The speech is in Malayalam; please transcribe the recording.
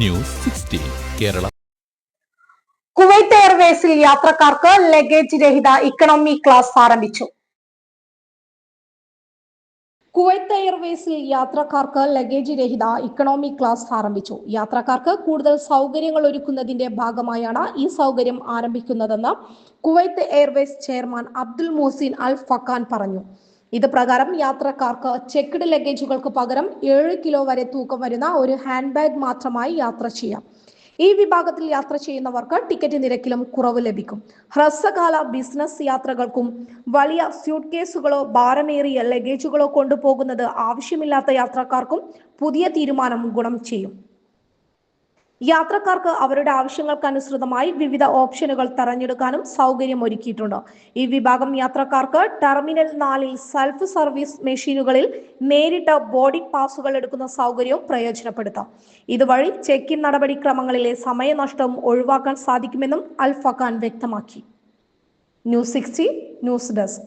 News sixteen Kerala. കുവൈത്ത് എയർവേസിൽ യാത്രക്കാർക്ക് ലഗേജ് രഹിത ഇക്കണോമി ക്ലാസ് ആരംഭിച്ചു. കുവൈത്ത് എയർവേസിൽ യാത്രക്കാർക്ക് ലഗേജ് രഹിത ഇക്കണോമി ക്ലാസ് ആരംഭിച്ചു. യാത്രക്കാർക്ക് കൂടുതൽ സൗകര്യങ്ങൾ ഒരുക്കുന്നതിന്റെ ഭാഗമായാണ് ഈ സൗകര്യം ആരംഭിക്കുന്നതെന്ന് Kuwait Airways chairman Abdul Mohsin Al Fakhan പറഞ്ഞു. ഇത് പ്രകാരം യാത്രക്കാർക്ക് ചെക്ക്ഡ് ലഗേജുകൾക്ക് പകരം ഏഴ് കിലോ വരെ തൂക്കം വരുന്ന ഒരു ഹാൻഡ് ബാഗ് മാത്രമായി യാത്ര ചെയ്യാം. ഈ വിഭാഗത്തിൽ യാത്ര ചെയ്യുന്നവർക്ക് ടിക്കറ്റ് നിരക്കിലും കുറവ് ലഭിക്കും. ഹ്രസ്വകാല ബിസിനസ് യാത്രകൾക്കും വലിയ സ്യൂട്ട് കേസുകളോ ഭാരമേറിയ ലഗേജുകളോ കൊണ്ടുപോകുന്നത് ആവശ്യമില്ലാത്ത യാത്രക്കാർക്കും പുതിയ തീരുമാനം ഗുണം ചെയ്യും. യാത്രക്കാർക്ക് അവരുടെ ആവശ്യങ്ങൾക്കനുസൃതമായി വിവിധ ഓപ്ഷനുകൾ തെരഞ്ഞെടുക്കാനും സൗകര്യം ഒരുക്കിയിട്ടുണ്ട് ഈ വിഭാഗം യാത്രക്കാർക്ക് ടെർമിനൽ നാലിൽ സെൽഫ് സർവീസ് മെഷീനുകളിൽ നേരിട്ട് ബോർഡിംഗ് പാസുകൾ എടുക്കുന്ന സൗകര്യവും പ്രയോജനപ്പെടുത്താം. ഇതുവഴി ചെക്ക് ഇൻ നടപടിക്രമങ്ങളിലെ സമയനഷ്ടം ഒഴിവാക്കാൻ സാധിക്കുമെന്നും അൽഫഖാൻ വ്യക്തമാക്കി. News sixty news desk.